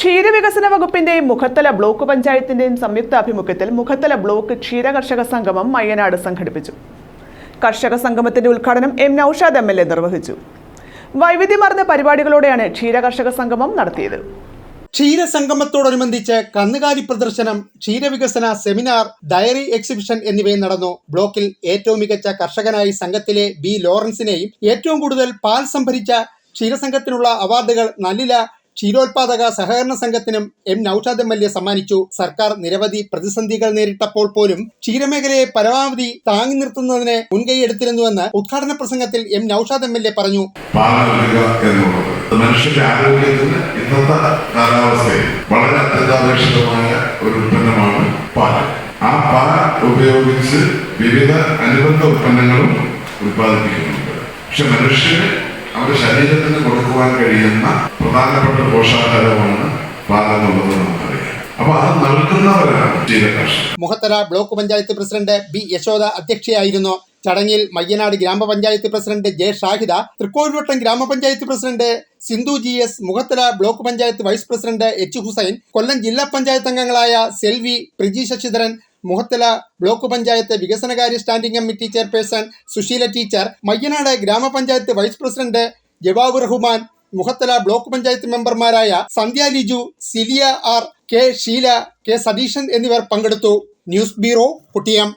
ക്ഷീരവികസന വകുപ്പിന്റെയും മുഖത്തല ബ്ലോക്ക് പഞ്ചായത്തിന്റെയും സംയുക്താഭിമുഖ്യത്തിൽ മുഖത്തല ബ്ലോക്ക് ക്ഷീര കർഷക സംഗമം മയ്യനാട് സംഘടിപ്പിച്ചു. കർഷക സംഗമത്തിന്റെ ഉദ്ഘാടനം M Naushad M L A നിർവഹിച്ചു. വൈവിധ്യമാർന്ന പരിപാടികളോടെയാണ് ക്ഷീരകർഷക സംഗമം നടത്തിയത്. ക്ഷീര ക്ഷീരസംഗമത്തോടനുബന്ധിച്ച് കന്നുകാലി പ്രദർശനം ക്ഷീരവികസന സെമിനാർ ഡയറി എക്സിബിഷൻ എന്നിവയും നടന്നു. ബ്ലോക്കിൽ ഏറ്റവും മികച്ച കർഷകനായി സംഘത്തിലെ ബി ലോറൻസിനെയും ഏറ്റവും കൂടുതൽ പാൽ സംഭരിച്ച ക്ഷീരസംഘത്തിനുള്ള അവാർഡുകൾ നല്ലില ക്ഷീരോത്പാദക സഹകരണ സംഘത്തിനും M Naushad M L A സമ്മാനിച്ചു. സർക്കാർ നിരവധി പ്രതിസന്ധികൾ നേരിട്ടപ്പോൾ പോലും ക്ഷീരമേഖലയെ പരമാവധി താങ്ങി നിർത്തുന്നതിന് മുൻകൈ എടുത്തിരുന്നുവെന്ന് ഉദ്ഘാടന പ്രസംഗത്തിൽ M Naushad M L A പറഞ്ഞു. മനുഷ്യന്റെ ആരോഗ്യത്തിന് ഇന്നത്തെ കാലാവസ്ഥയിൽ വളരെ അത്യന്താപേക്ഷിതമായ ഒരു ഉൽപ്പന്നമാണ് പാൽ. ആ പാൽ ഉപയോഗിച്ച് വിവിധ അനുബന്ധ ഉൽപ്പന്നങ്ങളും ഉൽപ്പാദിപ്പിക്കുന്നുണ്ട്. പക്ഷെ മനുഷ്യന് അവരുടെ ശരീരത്തിന് കൊടുക്കുവാൻ കഴിയുന്ന പ്രധാനപ്പെട്ട പോഷകാഹാരമാണ് പാലെന്നുള്ളത് നമുക്കറിയാം. അപ്പൊ അത് Mukhathala block panchayat president B Yashoda അധ്യക്ഷയായിരുന്നു. ചടങ്ങിൽ മയ്യനാട് ഗ്രാമപഞ്ചായത്ത് പ്രസിഡന്റ് ജെ ഷാഹിദ തൃക്കോവിൽവട്ടം ഗ്രാമപഞ്ചായത്ത് president Sindhu G S Mukhathala block panchayat vice president H Hussain Kollam ജില്ലാ പഞ്ചായത്ത് അംഗങ്ങളായ സെൽവി പ്രിജി ശശിധരൻ മുഖത്തല ബ്ലോക്ക് പഞ്ചായത്ത് വികസനകാര്യ standing committee chairperson Susheela teacher Mayyanad ഗ്രാമപഞ്ചായത്ത് vice president Jawab Rahman Mukhathala block panchayat മെമ്പർമാരായ Sandhya Liju Silia R K Sheela K Satheesan എന്നിവർ പങ്കെടുത്തു. News bureau Kuttiyam.